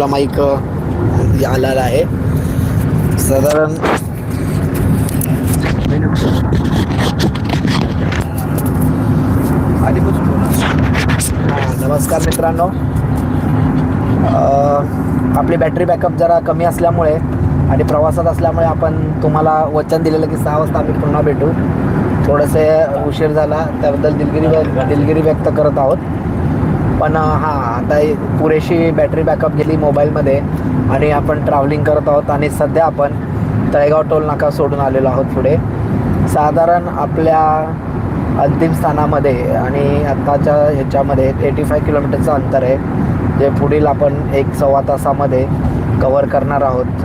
आपला माईक आलेला आहे. साधारण नमस्कार मित्रांनो. आपली बॅटरी बॅकअप जरा कमी असल्यामुळे आणि प्रवासात असल्यामुळे आपण तुम्हाला वचन दिलेलं की सहा वाजता आम्ही पुन्हा भेटू. थोडंसे उशीर झाला त्याबद्दल दिलगिरी दिलगिरी व्यक्त करत आहोत. पण हां आता पुरेशी बॅटरी बॅकअप गेली मोबाईलमध्ये आणि आपण ट्रॅव्हलिंग करत आहोत आणि सध्या आपण तळेगाव टोल नाका सोडून आलेलो आहोत पुढे. साधारण आपल्या अंतिम स्थानामध्ये आणि आत्ताच्या ह्याच्यामध्ये एटी फाय किलोमीटरचं अंतर आहे जे पुढील आपण एक सव्वा तासामध्ये कवर करणार आहोत.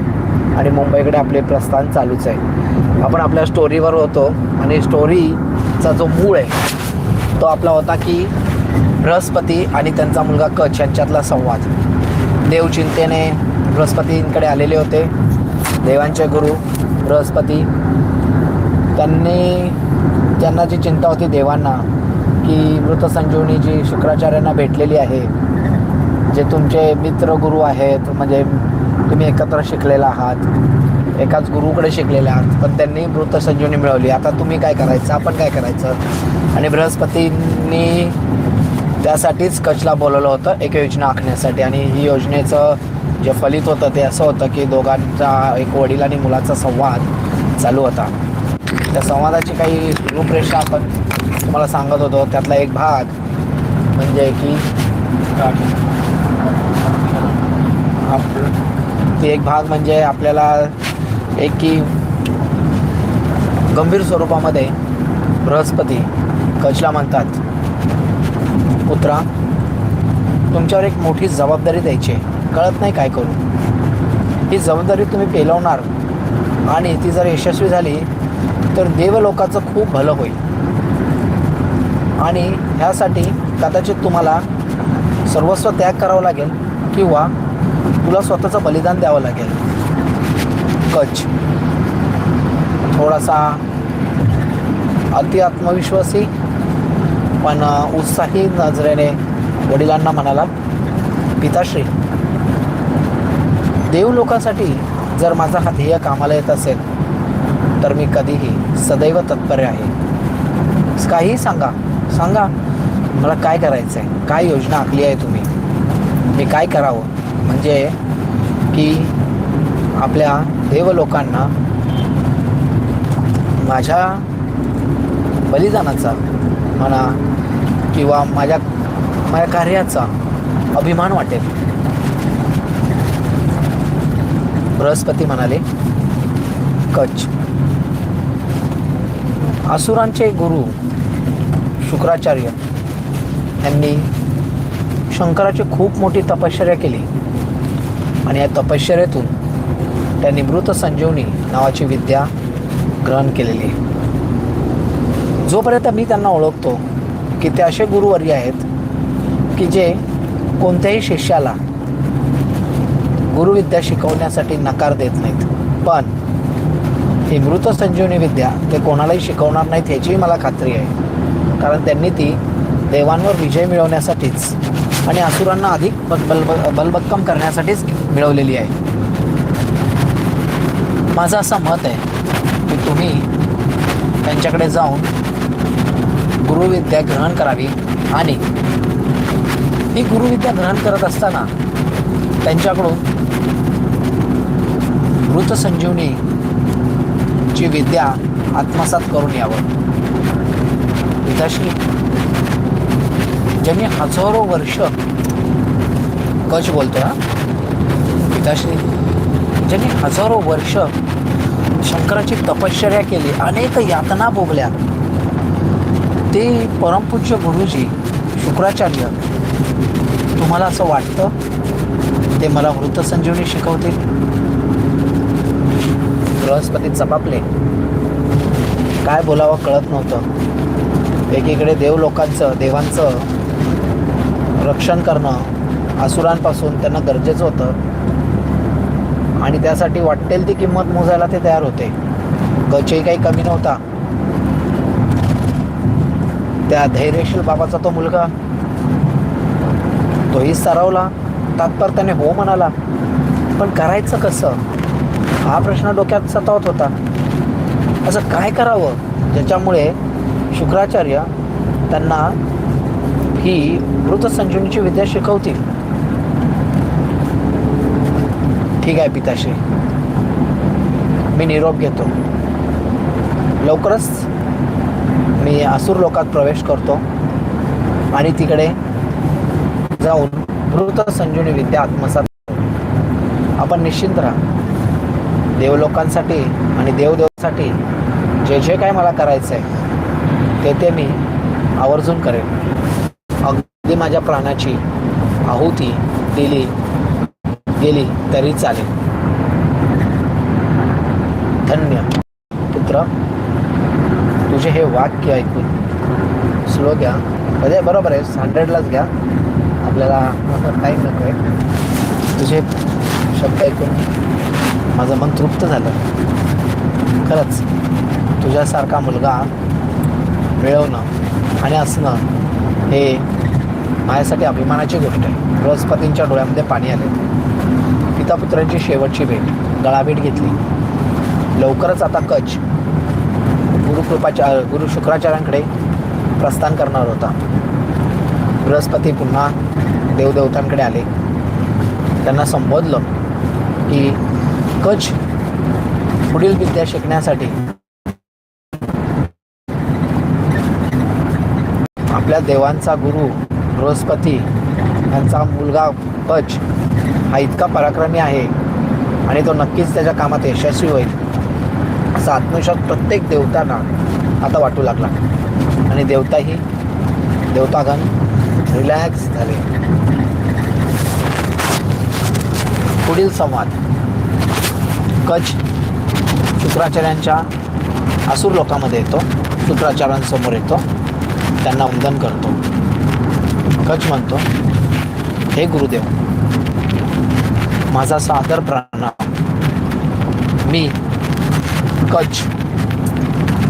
आणि मुंबईकडे आपले प्रस्थान चालूच आहे. आपण आपल्या स्टोरीवर होतो आणि स्टोरीचा जो मूळ आहे तो आपला होता की बृहस्पती आणि त्यांचा मुलगा कच यांच्यातला संवाद. देवचिंतेने बृहस्पतींकडे आलेले होते. देवांचे गुरु बृहस्पती त्यांनी त्यांना जी चिंता होती देवांना की मृत संजीवनी जी शुक्राचार्यांना भेटलेली आहे जे तुमचे मित्र गुरु आहेत म्हणजे तुम्ही एकत्र शिकलेला आहात एकाच गुरुकडे शिकलेले आहात पण त्यांनी मृत संजीवनी मिळवली. आता तुम्ही काय करायचं? आपण काय करायचं? आणि बृहस्पतींनी त्यासाठीच कचला बोलवलं होतं एक योजना आखण्यासाठी. आणि ही योजनेचं जे फलित होतं ते असं होतं की दोघांचा एक वडील आणि मुलाचा संवाद चालू होता. त्या संवादाची काही रूपरेषा आपण तुम्हाला सांगत होतो. त्यातला एक भाग म्हणजे की आप ते एक भाग म्हणजे आपल्याला एक की गंभीर स्वरूपामध्ये बृहस्पती कचला म्हणतात. पुत्रा तुमच्यावर एक मोठी जबाबदारी द्यायची आहे. कळत नाही काय करू. ही जबाबदारी तुम्ही पेलवणार आणि ती जर यशस्वी झाली तर देवलोकाचं खूप भलं होईल. आणि ह्यासाठी कदाचित तुम्हाला सर्वस्व त्याग करावं लागेल किंवा तुला स्वतःचं बलिदान द्यावं लागेल. कच थोडासा अति आत्मविश्वासी पण उत्साही नजरेने वडिलांना म्हणाला पिताश्री देवलोकासाठी जर माझा हा ध्येय कामाला येत असेल तर मी कधीही सदैव तत्पर आहे. काहीही सांगा. सांगा मला काय करायचं आहे काय योजना आखली आहे तुम्ही? मी काय करावं? म्हणजे की आपल्या देव लोकांना माझ्या बलिदानाचा म्हणा किंवा माझ्या माझ्या कार्याचा अभिमान वाटेल. बृहस्पती म्हणाले कच असुरांचे गुरु शुक्राचार्य यांनी शंकराची खूप मोठी तपश्चर्या केली. आणि या तपश्चर्यातून त्यांनी मृत संजीवनी नावाची विद्या ग्रहण केलेली. जोपर्यंत मी त्यांना ओळखतो की ते असे गुरुवर्य आहेत की जे कोणत्याही शिष्याला गुरुविद्या शिकवण्यासाठी नकार देत नाहीत. पण ही मृत संजीवनी विद्या ते कोणालाही शिकवणार नाहीत ह्याचीही मला खात्री आहे. कारण त्यांनी ती देवांवर विजय मिळवण्यासाठीच आणि असुरांना अधिक बल बलबक्कम करण्यासाठीच मिळवलेली आहे. माझं असं मत आहे की तुम्ही त्यांच्याकडे जाऊन गुरुविद्या ग्रहण करावी. आणि ही गुरुविद्या ग्रहण करत असताना त्यांच्याकडून मृत संजीवनी ची विद्या आत्मसात करून यावं. पिताश्री ज्यांनी हजारो वर्ष कच बोलतो ना पिताश्री ज्यांनी हजारो वर्ष शंकराची तपश्चर्या केली अनेक यातना भोगल्या ते परमपूज्य गुरुजी शुक्राचार्य तुम्हाला असं वाटतं? ते मला वृत्त संजीवनी शिकवतील. बृहस्पती चपापले. काय बोलावं कळत नव्हतं. एकीकडे देवलोकांचं देवांचं रक्षण करणं असुरांपासून त्यांना गरजेचं होतं. आणि त्यासाठी वाटेल ती किंमत मोजायला ते तयार होते. गचही काही कमी नव्हता. त्या धैर्यशील बाबाचा तो मुलगा तोही सरावला. तात्पर त्याने हो म्हणाला पण करायचं कसं? हा प्रश्न डोक्यात सतावत होता. असं काय करावं? ज्याच्यामुळे शुक्राचार्य त्यांना ही मृत संजीवनीची विद्या शिकवतील. ठीक आहे पिताश्री. मी निरोप घेतो. लवकरच मी असुर लोकात प्रवेश करतो आणि तिकडे जाऊन मृत संजीवनी विद्या आत्मसात आपण निश्चिंत राहा. देवलोकांसाठी आणि देवदेवासाठी जे जे काय मला करायचं आहे ते ते मी आवर्जून करेन. अगदी माझ्या प्राणाची आहुती दिली गेली तरी चालेल. धन्य. पुत्र. तुझे हे वाक्य ऐकून स्लो घ्या. म्हणजे बरोबर आहे. हंड्रेडलाच घ्या. आपल्याला टाईम नको आहे तुझे शब्द ऐकून माझं मन तृप्त झालं. खरंच तुझ्यासारखा मुलगा मिळवणं आणि असणं हे माझ्यासाठी अभिमानाची गोष्ट आहे. बृहस्पतींच्या डोळ्यामध्ये पाणी आले. पितापुत्रांची शेवटची भेट. गळाभेट घेतली. लवकरच आता कच गुरुकृपाच्या गुरु शुक्राचार्यांकडे प्रस्थान करणार होता. बृहस्पती पुन्हा देवदेवतांकडे आले. त्यांना संबोधलं की कच पुढील विद्या शिकण्यासाठी आपल्या देवांचा गुरु बृहस्पती यांचा मुलगा कच हा इतका पराक्रमी आहे आणि तो नक्कीच त्याच्या कामात यशस्वी होईल. असा आत्मविश्वास प्रत्येक देवतांना आता वाटू लागला. आणि देवताही देवतागण रिलॅक्स झाले. पुढील संवाद. कच शुक्राचार्यांच्या असुर लोकांमध्ये येतो. शुक्राचार्यांसमोर येतो. त्यांना वंदन करतो. कच म्हणतो हे गुरुदेव माझा सादर प्रणाम. मी कच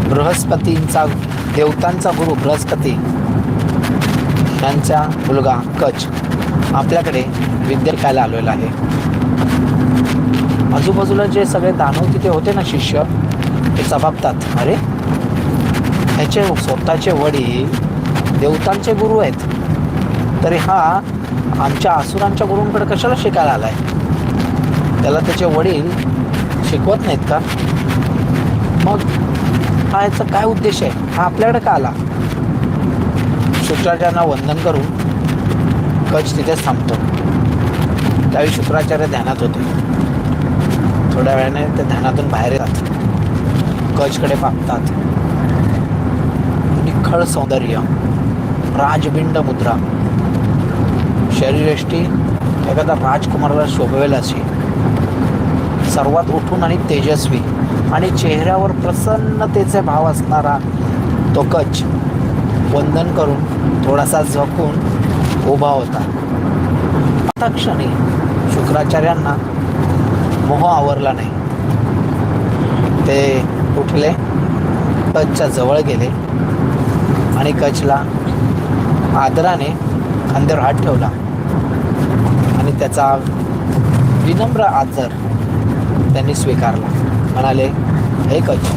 बृहस्पतींचा देवतांचा गुरु बृहस्पती. यांचा मुलगा कच आपल्याकडे विद्यार्थ्याला आलेला आहे. आजूबाजूला जे सगळे दानव तिथे होते ना शिष्य ते चबाबतात. अरे ह्याचे स्वतःचे वडील देवतांचे गुरु आहेत. तरी हा आमच्या आसुरांच्या गुरूंकडे कशाला शिकायला आला आहे त्याला त्याचे वडील शिकवत नाहीत का? मग हा याचा काय उद्देश आहे? हा आपल्याकडे का आला? शुक्राचार्यांना वंदन करून कच तिथेच थांबतो. त्यावेळी शुक्राचार्य ध्यानात होते. थोड्या वेळाने ते ध्यानातून बाहेर येतात. कचकडे पाहतात. निखळ सौंदर्य राजबिंड मुद्रा. शरीरयष्टी एखादा राजकुमाराला शोभवेल अशी सर्वात उठून आणि तेजस्वी आणि चेहऱ्यावर प्रसन्नतेचे भाव असणारा तो कच वंदन करून थोडासा झकून उभा होता. आता क्षणी शुक्राचार्यांना मोह आवरला नाही. ते उठले कच्छच्या जवळ गेले आणि कच्छला आदराने खांद्यावर हात ठेवला आणि त्याचा विनम्र आदर त्यांनी स्वीकारला. म्हणाले हे कच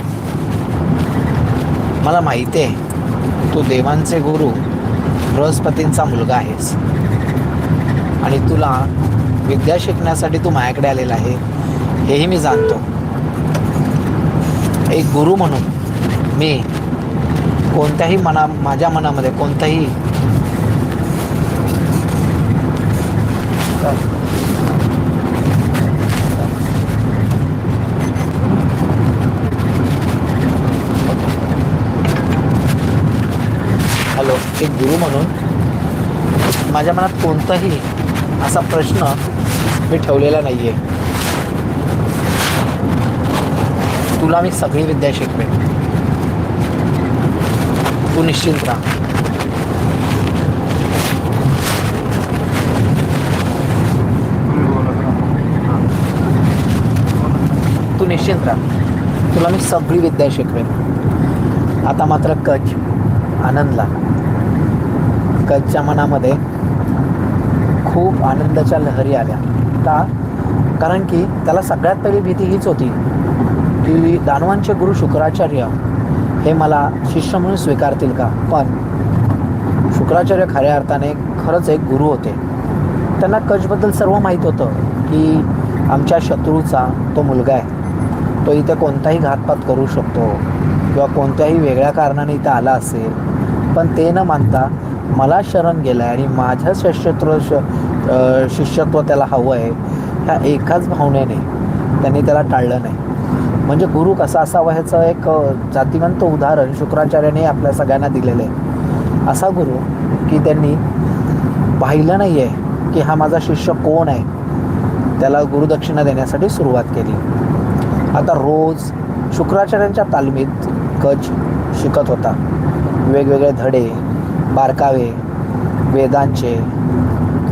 मला माहिती आहे तू देवांचे गुरु बृहस्पतींचा मुलगा आहेस. आणि तुला विद्या शिकण्यासाठी तू माझ्याकडे आलेला आहे हेही मी जाणतो. एक गुरु म्हणून मी कोणत्याही मना माझ्या मनामध्ये कोणताही एक गुरु म्हणून माझ्या मनात कोणताही असा प्रश्न मी ठेवलेला नाही आहे तुला मी सगळी विद्या शिकवेन. तू निश्चिंत राहा. तू निश्चिंत राहा. तुला मी सगळी विद्या शिकवेन. आता मात्र कच आनंदला. पंकजच्या मनामध्ये खूप आनंदाच्या लहरी आल्या. का? कारण की त्याला सगळ्यात पहिली भीती हीच होती की दानवांचे गुरु शुक्राचार्य हे मला शिष्य म्हणून स्वीकारतील का? पण शुक्राचार्य खऱ्या अर्थाने खरंच एक गुरु होते. त्यांना कचबद्दल सर्व माहीत होतं की आमच्या शत्रूचा तो मुलगा आहे. तो इथे कोणताही घातपात करू शकतो किंवा कोणत्याही वेगळ्या कारणाने इथं आला असेल. पण ते न मानता मला शरण गेलं आहे आणि माझ्या शिष्यत्व श शिष्यत्व त्याला हवं आहे ह्या एकाच भावनेने त्यांनी त्याला टाळलं नाही. म्हणजे गुरु कसा असावा ह्याचं एक जातिवंत उदाहरण शुक्राचार्याने आपल्या सगळ्यांना दिलेलं आहे. असा गुरु की त्यांनी पाहिलं नाही आहे की हा माझा शिष्य कोण आहे त्याला गुरुदक्षिणा देण्यासाठी सुरुवात केली. आता रोज शुक्राचार्यांच्या तालमीत कच शिकत होता. वेगवेगळे धडे बारकावे वेदांचे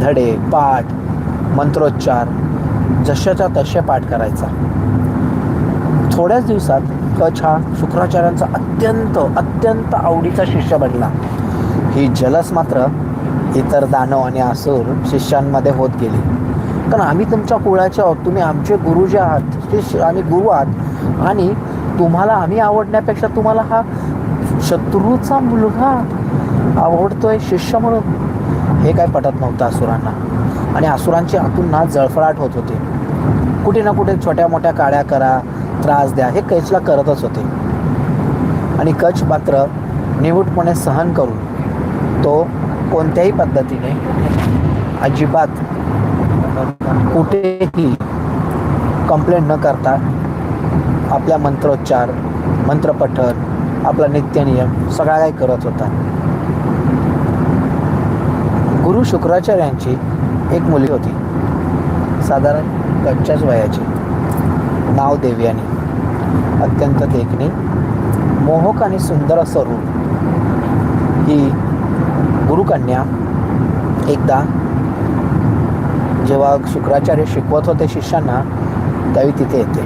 धडे पाठ मंत्रोच्चार जशाच्या तसे पाठ करायचा. थोड्याच दिवसात कच हा शुक्राचार्यांचा अत्यंत अत्यंत आवडीचा शिष्य बनला. ही जलस मात्र इतर दानव आणि आसूर शिष्यांमध्ये होत गेली. कारण आम्ही तुमच्या कुळाचे आहोत. तुम्ही आमचे गुरु जे आहात शिष्य आणि गुरु आहात. आणि तुम्हाला आम्ही आवडण्यापेक्षा तुम्हाला हा शत्रूचा मुलगा आवडतोय शिष्य म्हणून. हे काय पटत नव्हतं असुरांना. आणि असुरांची आतून ना जळफळाट होत होती. कुठे ना कुठे छोट्या मोठ्या काड्या करा त्रास द्या हे कचला करतच होते. आणि कच मात्र निवूटपणे सहन करून तो कोणत्याही पद्धतीने अजिबात कुठेही कंप्लेंट न करता आपल्या मंत्रोच्चार मंत्रपठन आपला नित्यनियम सगळा काही करत होता. गुरु शुक्राचार्यांची एक मुली होती. साधारण कच्च्याच वयाची. नाव देवयानी. अत्यंत देखणी मोहक आणि सुंदर असं रूप. ही गुरुकन्या एकदा जेव्हा शुक्राचार्य शिकवत होते शिष्यांना त्यावेळी तिथे येते.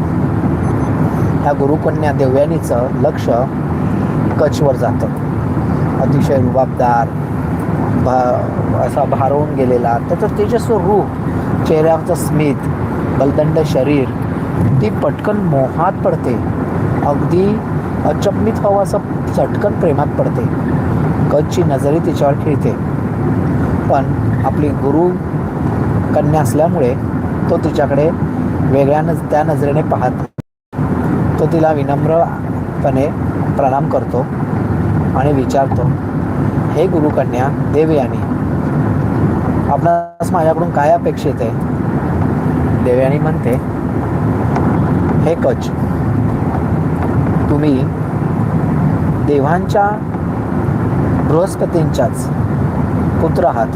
ह्या गुरुकन्या देवयानीचं लक्ष कच्छवर जातं. अतिशय रुबाबदार भा असा भारवून गेलेला. त्याचं तेजस्व रूप चेहऱ्याचं स्मित बलदंड शरीर ती पटकन मोहात पडते. अगदी अचंबित व्हावं असं चटकन प्रेमात पडते. कच्ची नजरी तिच्यावर खेळते. पण आपली गुरु कन्या असल्यामुळे तो तिच्याकडे वेगळ्या नज त्या नजरेने पाहत तो तिला विनम्रपणे प्रणाम करतो आणि विचारतो हे गुरुकन्या देवयानी. आपणास माझ्याकडून काय अपेक्षित आहे देवयानी म्हणते हे कच तुम्ही देवांच्या बृहस्पतींच्याच पुत्र आहात.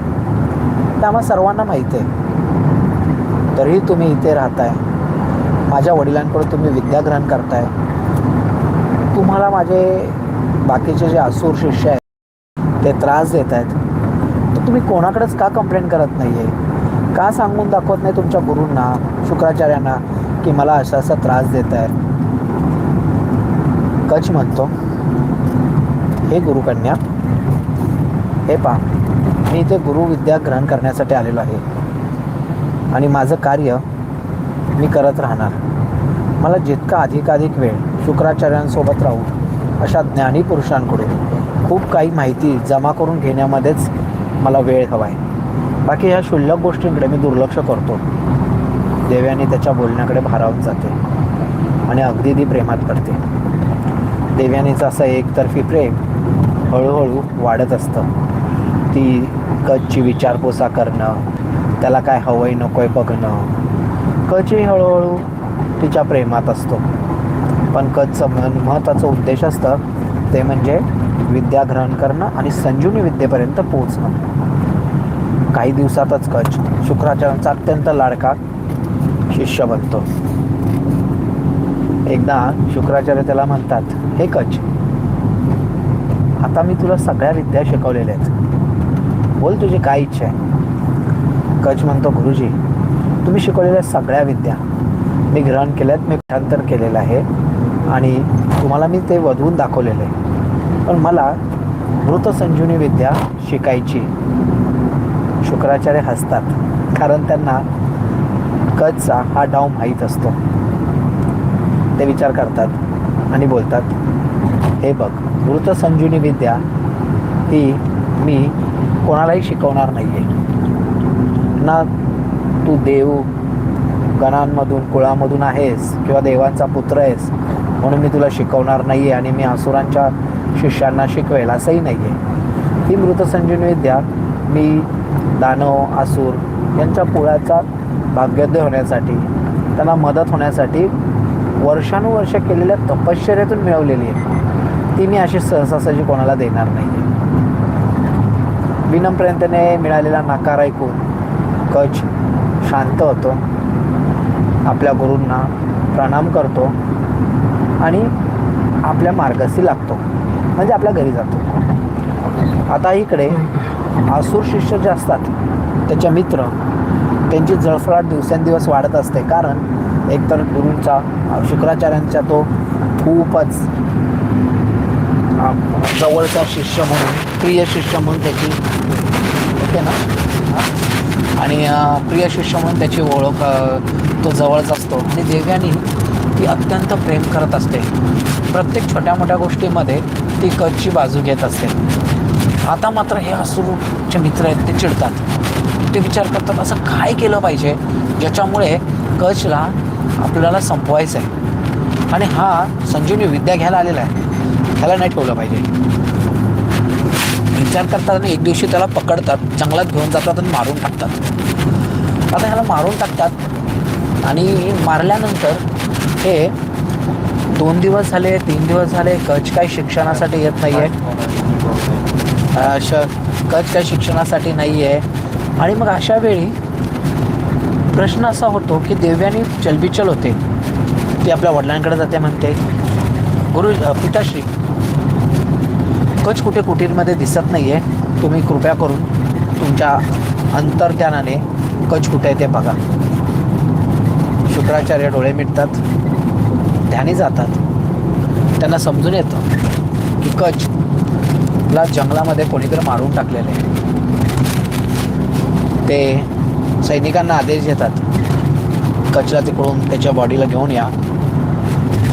त्यामुळे सर्वांना माहीत आहे. तरीही तुम्ही इथे राहताय. माझ्या वडिलांकडून तुम्ही विद्याग्रहण करताय. तुम्हाला माझे बाकीचे जे असुर शिष्य आहेत ते त्रास देत आहेत. तर तुम्ही कोणाकडेच का कंप्लेंट करत नाही आहे का सांगून दाखवत नाही तुमच्या गुरूंना शुक्राचार्यांना की मला असा असा त्रास देत आहे कच म्हणतो हे गुरुकन्या हे पा मी इथे गुरुविद्या ग्रहण करण्यासाठी आलेलो आहे. आणि माझं कार्य मी करत राहणार. मला जितका अधिकाधिक वेळ शुक्राचार्यांसोबत राहू अशा ज्ञानी पुरुषांकडून खूप काही माहिती जमा करून घेण्यामध्येच मला वेळ हवा आहे. बाकी ह्या क्षुल्लक गोष्टींकडे मी दुर्लक्ष करतो. देव्याने त्याच्या बोलण्याकडे भारावून जाते आणि अगदी ती प्रेमात पडते. देव्यानीचं असं एकतर्फी प्रेम हळूहळू वाढत असतं. ती कचची विचारपोसा करणं त्याला काय हवंय नकोय बघणं कचही हळूहळू तिच्या प्रेमात असतो. पण कचचं मन महत्त्वाचं उद्देश असतं ते म्हणजे विद्या ग्रहण करणं आणि संजीवनी विद्येपर्यंत पोहोचणं. काही दिवसातच कच शुक्राचार्यांचा अत्यंत लाडका शिष्य बनतो. एकदा शुक्राचार्य त्याला म्हणतात हे कच आता मी तुला सगळ्या विद्या शिकवलेल्या आहेत. बोल तुझी काय इच्छा आहे. कच म्हणतो गुरुजी तुम्ही शिकवलेल्या सगळ्या विद्या मी ग्रहण केल्यात मी पाठांतर केलेलं आहे आणि तुम्हाला मी ते वधवून दाखवलेलं आहे. पण मला मृत संजीवनी विद्या शिकायची. शुक्राचार्य हसतात कारण त्यांना कचचा हा डाव माहीत असतो. ते विचार करतात आणि बोलतात हे बघ मृत संजीवनी विद्या ही मी कोणालाही शिकवणार नाही आहे ना तू देव गणांमधून कुळामधून आहेस किंवा देवांचा पुत्र आहेस म्हणून मी तुला शिकवणार नाही आहे आणि मी असुरांच्या शिष्यांना शिकवेल असंही नाही आहे ही मृतसंजीवनी विद्या मी दानव आसूर यांच्या पुळाचा भाग्योदय होण्यासाठी त्यांना मदत होण्यासाठी वर्षानुवर्ष केलेल्या तपश्चर्यातून मिळवलेली आहे. ती मी अशी सहसासहजी कोणाला देणार नाही आहे विनम्रतेने मिळालेला नकार ऐकून कच शांत होतो. आपल्या गुरूंना प्रणाम करतो आणि आपल्या मार्गाशी लागतो. म्हणजे आपल्या घरी जातो. आता इकडे आसूर शिष्य जे असतात त्याच्या मित्र त्यांची जळफळाट दिवसेंदिवस वाढत असते. कारण एकतर गुरूंचा शुक्राचार्यांचा तो खूपच जवळचा शिष्य म्हणून प्रिय शिष्य म्हणून त्याची ओके ना? आणि प्रिय शिष्य म्हणून त्याची ओळख तो जवळच असतो. आणि देव्यानी ती अत्यंत प्रेम करत असते. प्रत्येक छोट्या मोठ्या गोष्टीमध्ये ती कच्ची बाजू घेत असते. आता मात्र हे असूचे मित्र आहेत ते चिडतात. ते विचार करतात असं काय केलं पाहिजे? ज्याच्यामुळे कचला आपल्याला संपवायचं आहे आणि हा संजीवनी विद्या घ्यायला आलेला आहे. त्याला नाही ठेवलं पाहिजे. विचार करतात आणि एक दिवशी त्याला पकडतात जंगलात घेऊन जातात आणि मारून टाकतात. आता ह्याला मारून टाकतात आणि मारल्यानंतर हे दोन दिवस झाले तीन दिवस झाले कच काही शिक्षणासाठी येत नाही आहे श कच काही शिक्षणासाठी नाही आहे आणि मग अशा वेळी प्रश्न असा होतो की देव्यानी चलबिचल होते. ती आपल्या वडिलांकडे जाते म्हणते गुरु पिताश्री कच कुठे कुटीरमध्ये दिसत नाही आहे तुम्ही कृपया करून तुमच्या अंतर्ज्ञानाने कच कुठे आहे ते बघा. शुक्राचार्य डोळे मिटतात. ध्यानी जातात. त्यांना समजून येतं की कच ला जंगलामध्ये कोणीतरी मारून टाकलेले ते सैनिकांना आदेश देतात. कचला तिकडून त्याच्या बॉडीला घेऊन या.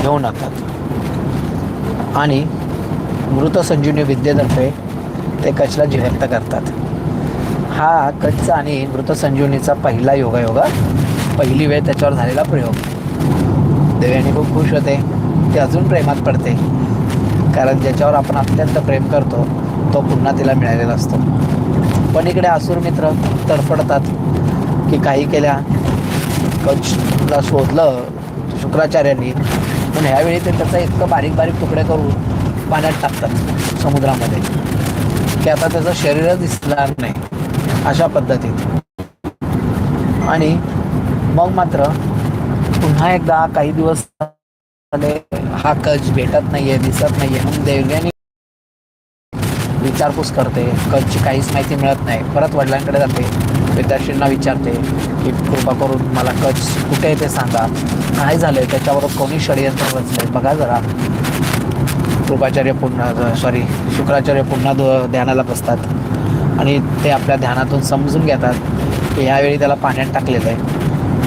घेऊन येतात आणि मृत संजीवनी विद्येतर्फे ते कचला जिवंत करतात. हा कचचा आणि मृत संजीवनीचा पहिला योगायोगा पहिली वेळ त्याच्यावर झालेला प्रयोग. देव्याने खूप खुश होते. ती अजून प्रेमात पडते. कारण ज्याच्यावर आपण अत्यंत प्रेम करतो तो पुन्हा तिला मिळालेला असतो. पण इकडे असुर मित्र तडफडतात की काही केल्या. कचला शोधलं शुक्राचार्यांनी. पण ह्यावेळी ते त्याचा इतकं बारीक बारीक तुकडे करून पाण्यात टाकतात समुद्रामध्ये. की आता त्याचं शरीरच दिसणार नाही. अशा पद्धतीत. आणि मग मात्र पुन्हा एकदा काही दिवस झाले हा कच भेटत नाहीये दिसत नाहीये. म्हणून देवग्यानी विचारपूस करते. कचची काहीच माहिती मिळत नाही. परत वडिलांकडे जाते. विद्यार्थ्यांना विचारते की कृपा करून मला कच कुठे आहे ते सांगा. काय झालंय? त्याच्यावर कोणी षडयंत्र रचलंय? बघा जरा. कृपाचार्य पुन्हा सॉरी शुक्राचार्य पुन्हा ध्यानाला बसतात. आणि ते आपल्या ध्यानातून समजून घेतात की ह्यावेळी त्याला पाण्यात टाकलेलं आहे.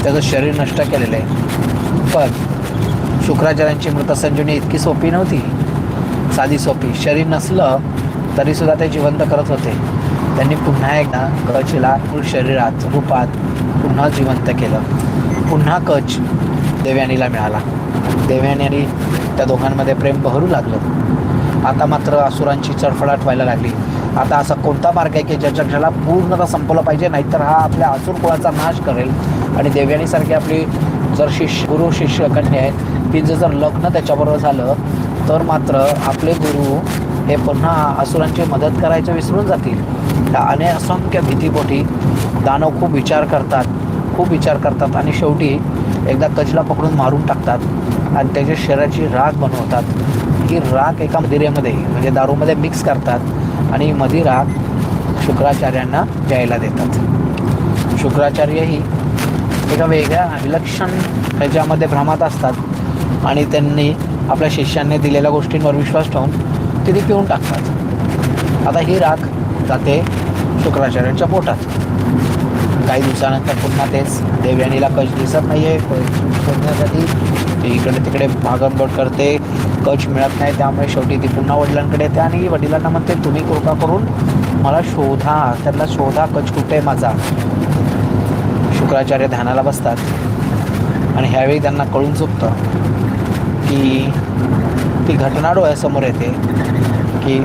त्याचं शरीर नष्ट केलेलं आहे. पण शुक्राचार्यांची मृतसंजीवनी इतकी सोपी नव्हती. साधी सोपी. शरीर नसलं तरीसुद्धा ते जिवंत करत होते. त्यांनी पुन्हा एकदा कचला मूळ शरीरात रूपात पुन्हा जिवंत केलं. पुन्हा कच देवयानीला मिळाला. देवयानी आणि त्या दोघांमध्ये प्रेम बहरू लागलं. आता मात्र असुरांची चडफडाट व्हायला लागली. आता असा कोणता मार्ग आहे की ज्याच्या पूर्णतः संपवलं पाहिजे नाहीतर हा आपल्या असुर कुळाचा नाश करेल? आणि देवयानीसारखी आपली जर शिष्य गुरु शिष्य कन्या आहेत तिचं जर लग्न त्याच्याबरोबर झालं तर मात्र आपले गुरु हे पुन्हा असुरांची मदत करायचं विसरून जातील. त्या अने असंख्य भीतीपोटी दानव खूप विचार करतात खूप विचार करतात आणि शेवटी एकदा कचला पकडून मारून टाकतात आणि त्याच्या शरीराची राख बनवतात. ही राख एका मदिरेमध्ये म्हणजे दारूमध्ये मिक्स करतात आणि मधी शुक्राचार्यांना प्यायला देतात. शुक्राचार्यही एका वेगळ्या विलक्षण ह्याच्यामध्ये भ्रमात असतात आणि त्यांनी आपल्या शिष्यांनी दिलेल्या गोष्टींवर विश्वास ठेवून ते ती पिऊन टाकतात. आता ही राख जाते शुक्राचार्यांच्या पोटात. काही दिवसानंतर पुन्हा तेच देवयानीला कच दिसत नाही आहे शोधण्यासाठी. ती इकडे तिकडे भागमबोट करते कच मिळत नाही त्यामुळे शेवटी ती पुन्हा वडिलांकडे येते आणि वडिलांना म्हणते तुम्ही कृपा करून मला शोधा त्यांना शोधा कच कुठे माझा? शुक्राचार्य ध्यानाला बसतात. आणि ह्यावेळी त्यांना कळून चुकतं की ती घटना डोळ्यासमोर येते की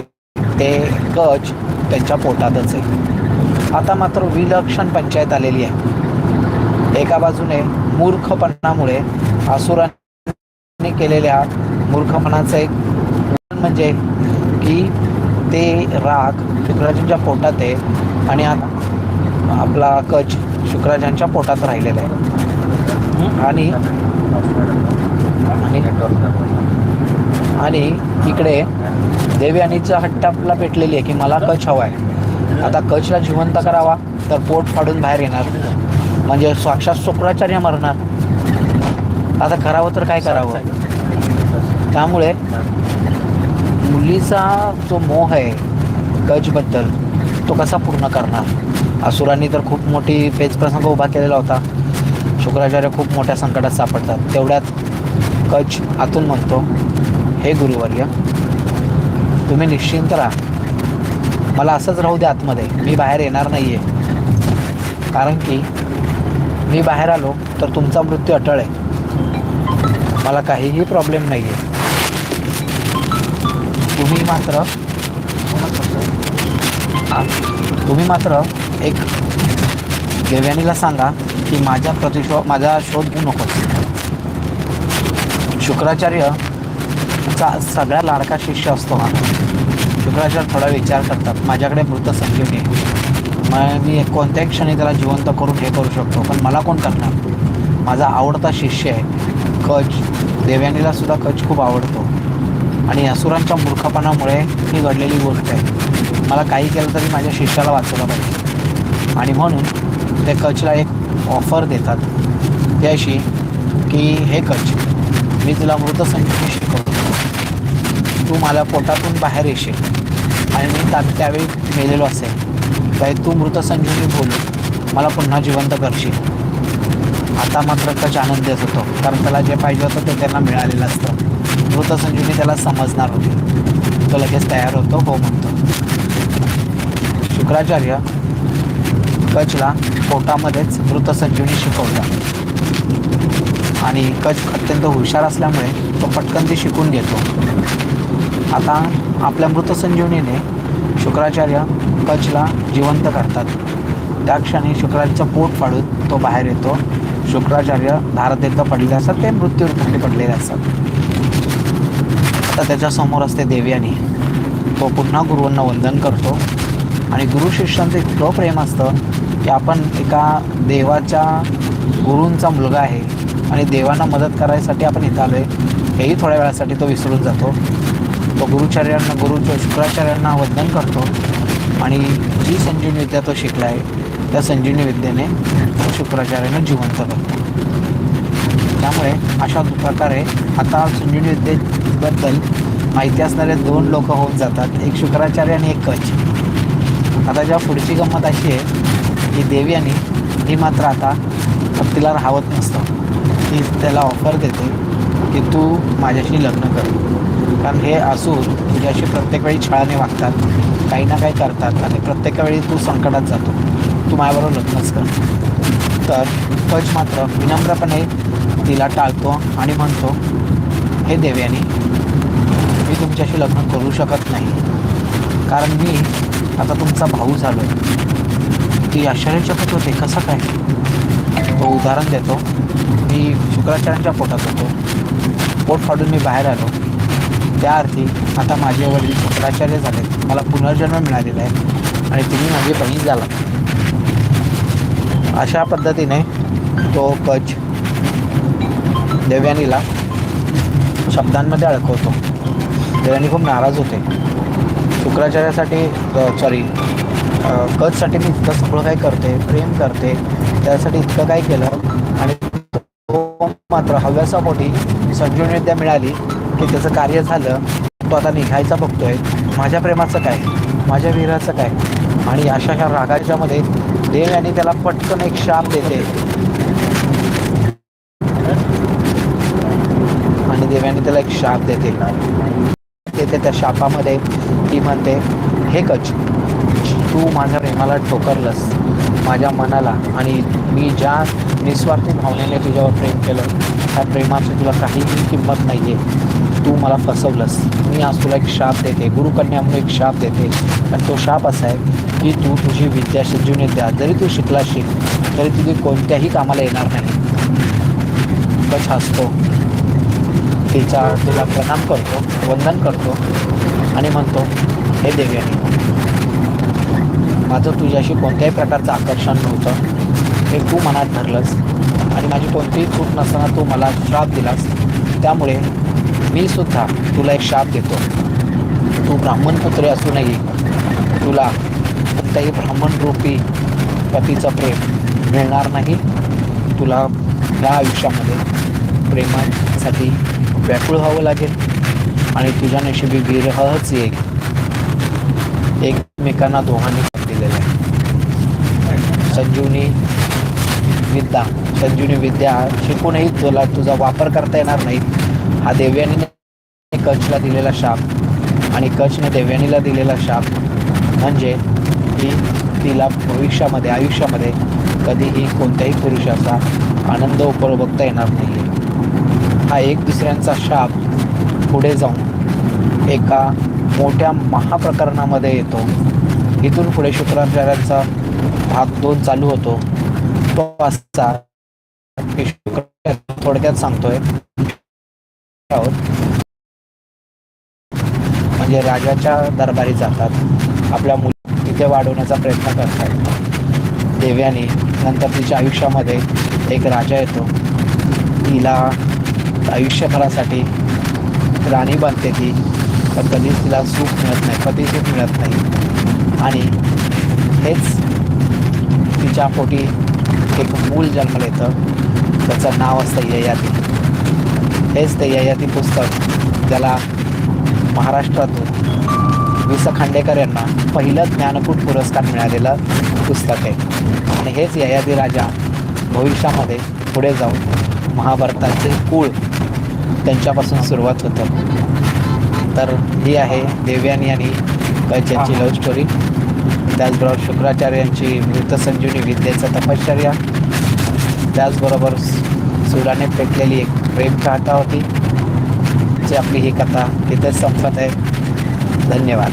ते कच त्यांच्या पोटातच आहे. आता मात्र विलक्षण पंचायत आलेली आहे. एका बाजूने मूर्खपणामुळे आसुरांनी केलेल्या मूर्खपणाचं एक म्हणजे की ते राग शुक्राजांच्या पोटात आहे आणि आता आपला कच शुक्राजांच्या पोटात राहिलेला आहे. आणि आणि आणि इकडे देवयानीचा हट्टापला पेटलेली आहे की मला कच हवा आहे. आता कचला जिवंत करावा तर पोट फाडून बाहेर येणार. म्हणजे साक्षात शुक्राचार्य मरणार. आता करावं तर काय करावं? त्यामुळे मुलीचा जो मोह आहे कचबद्दल तो कसा पूर्ण करणार? असुरांनी तर खूप मोठी पेच प्रसंग उभा केलेला होता. शुक्राचार्य खूप मोठ्या संकटात सापडतात. तेवढ्यात कच आतून म्हणतो हे गुरुवर्य तुम्ही निश्चिंत राहा. मला असंच राहू द्या आतमध्ये. मी बाहेर येणार नाही आहे कारण की मी बाहेर आलो तर तुमचा मृत्यू अटळ आहे. मला काहीही प्रॉब्लेम नाही आहे तुम्ही मात्र तुम्ही मात्र एक देवयानीला सांगा की माझ्या प्रतिशो माझा शोध घेऊ नकोस शुक्राचार्य चा सगळ्या लाडका शिष्य असतो हा. शुक्राचार्य थोडा विचार करतात. माझ्याकडे मृत संजीवनी आहे. मग मी कोणत्याही क्षणी त्याला जिवंत करून हे करू शकतो पण मला कोण करणार? माझा आवडता शिष्य आहे. कच देवयानीला सुद्धा कच खूप आवडतो. आणि असुरांच्या मूर्खपणामुळे ही घडलेली गोष्ट आहे. मला काही केलं तरी माझ्या शिष्याला वाचवलं पाहिजे. आणि म्हणून ते कचला एक ऑफर देतात. ती अशी की हे कच मी तुला मृतसंजीवनी शिकवतो. तू मला पोटातून बाहेर येशील आणि मी त्या त्यावेळी मेलेलो असेल. तर तू मृत संजीवनी बोलून मला पुन्हा जिवंत करशील. आता मात्र कच आनंद देत होतो कारण त्याला जे पाहिजे होतं ते त्यांना मिळालेलं असतं. मृत संजीवनी त्याला समजणार होती. तो लगेच तयार होतो हो म्हणतो. शुक्राचार्य कचला पोटामध्येच मृत संजीवनी शिकवतात आणि कच अत्यंत हुशार असल्यामुळे तो पटकन ती शिकून घेतो. आता आपल्या मृत संजीवनीने शुक्राचार्य कचला जिवंत करतात. त्या क्षणी शुक्राचं पोट फाडून तो बाहेर येतो. शुक्राचार्य धारदेद्ध पडलेले असतात ते मृत्यूवृत्ती पडलेले असतात. आता त्याच्यासमोर असते देवयानी. तो पुन्हा गुरुवांना वंदन करतो. आणि गुरु शिष्यांचं इतकं प्रेम असतं की आपण एका देवाच्या गुरूंचा मुलगा आहे आणि देवांना मदत करायसाठी आपण इथं आलो आहे हेही थोड्या वेळासाठी तो विसरून जातो. तो गुरुचार्यांना गुरु शुक्राचार्यांना वंदन करतो आणि जी संजीवनी विद्या तो शिकला आहे त्या संजीवनी विद्येने तो शुक्राचार्यांना जिवंत करतो. त्यामुळे अशा प्रकारे आता संजीवनी विद्येबद्दल माहिती असणारे दोन लोक होऊन जातात एक शुक्राचार्य आणि एक कच आता जेव्हा पुढची गंमत अशी आहे की देवी आणि ही मात्र आता तिला राहवत नसतं. ती त्याला ऑफर देते की तू माझ्याशी लग्न कर. कारण हे असून तुझ्याशी प्रत्येक वेळी छळाने वागतात काही ना काही करतात आणि प्रत्येक वेळी तू संकटात जातो. तू माझ्याबरोबर लग्नच कर. तर कच मात्र विनम्रपणे तिला टाळतो आणि म्हणतो हे देवयानी मी तुमच्याशी लग्न करू शकत नाही. कारण मी आता तुमचा भाऊ झालो ती आश्चर्यचकित होते कसं काय? तो उदाहरण देतो. मी शुक्राचार्यांच्या पोटात होतो. पोट फाडून मी बाहेर आलो. त्या अर्थी आता माझे वडील शुक्राचार्य झाले मला पुनर्जन्म मिळालेला आहे. आणि तुम्ही माझी बहीण झाला. अशा पद्धतीने तो कच देवयानीला शब्दांमध्ये अडकवतो. देवयानी खूप नाराज होते. शुक्राचार्यासाठी सॉरी कचसाठी मी इतकं सगळं काही करते प्रेम करते त्यासाठी इतकं काय केलं. आणि मात्र हव्यासापोटी संजीवनी विद्या मिळाली की त्याचं कार्य झालं तो आता निघायचा बघतोय. माझ्या प्रेमाचं काय? माझ्या विराचं काय? आणि अशा ह्या रागाच्यामध्ये देव यांनी त्याला पटकन एक शाप देते. आणि देव्याने त्याला एक शाप देते. देते त्या शापामध्ये म्हणते हे कच तू माझ्या प्रेमाला ठोकरलंस माझ्या मनाला आणि मी ज्या निस्वार्थी भावनेने तुझ्यावर प्रेम केलं त्या प्रेमाची तुला काहीही किंमत नाही आहे तू मला फसवलंस. मी आज तुला एक शाप देते. गुरुकन्या म्हणून एक शाप देते. आणि तो शाप असा आहे की तू तुझी विद्या शिजून द्या जरी तू शिकला शिक तरी तुझी कोणत्याही कामाला येणार नाही. कच हसतो. तिचा तुला प्रणाम करतो वंदन करतो. आणि म्हणतो हे देव्याने माझं तुझ्याशी कोणत्याही प्रकारचं आकर्षण नव्हतं. हे तू मनात धरलंस आणि माझी कोणतीही चूक नसताना तू मला श्राप दिलास. त्यामुळे मी सुद्धा तुला एक शाप देतो. तू ब्राह्मण पुत्र असूनही तुला कोणत्याही ब्राह्मण रूपी पतीचं प्रेम मिळणार नाही. तुला या आयुष्यामध्ये प्रेमासाठी व्याकुळ व्हावं लागेल. आणि तुझ्या नशिबी विरहच येईल एकमेकांना दोघांनी साथ दिलेलं आहे. संजीवनी विद्या संजीवनी विद्या शिकूनही तुला तुझा वापर करता येणार नाही. हा देव्यानीने कचला दिलेला शाप आणि कचने देव्यानीला दिलेला शाप म्हणजे की तिला भविष्यामध्ये आयुष्यामध्ये कधीही कोणत्याही पुरुषाचा आनंद उपभोगता येणार नाही. हा एक दुसऱ्यांचा शाप पुढे जाऊन एका मोठ्या महाप्रकरणामध्ये येतो. इथून पुढे शुक्राचार्यांचा भाग दोन चालू होतो. तो असा की शुक्राचार्य थोडक्यात सांगतोय म्हणजे राजाच्या दरबारी जातात. आपल्या मुली तिथे वाढवण्याचा प्रयत्न करतात. देव्याने नंतर तिच्या आयुष्यामध्ये एक राजा येतो. तिला आयुष्यभरासाठी राणी बनते ती पण कधीच तिला सुख मिळत नाही पती सुख मिळत नाही. आणि हेच तिच्या पोटी एक मूल जन्म येतं. त्याचं नाव असतं ययाती. हेच ते ययाती पुस्तक ज्याला महाराष्ट्रातून वि स खांडेकर यांना पहिलं ज्ञानकूट पुरस्कार मिळालेलं पुस्तक आहे. आणि हेच ययाती राजा भविष्यामध्ये पुढे जाऊन महाभारताचे कुळ त्यांच्यापासून सुरुवात होतं. तर ही आहे देवयानी आणि कैच यांची लव्ह स्टोरी त्याचबरोबर शुक्राचार्य यांची मृत संजीवनी विद्येचं तपश्चर्या. त्याचबरोबर सुडाने पेटलेली एक प्रेम कथा होती जी आपली ही कथा तिथेच संपत आहे. धन्यवाद.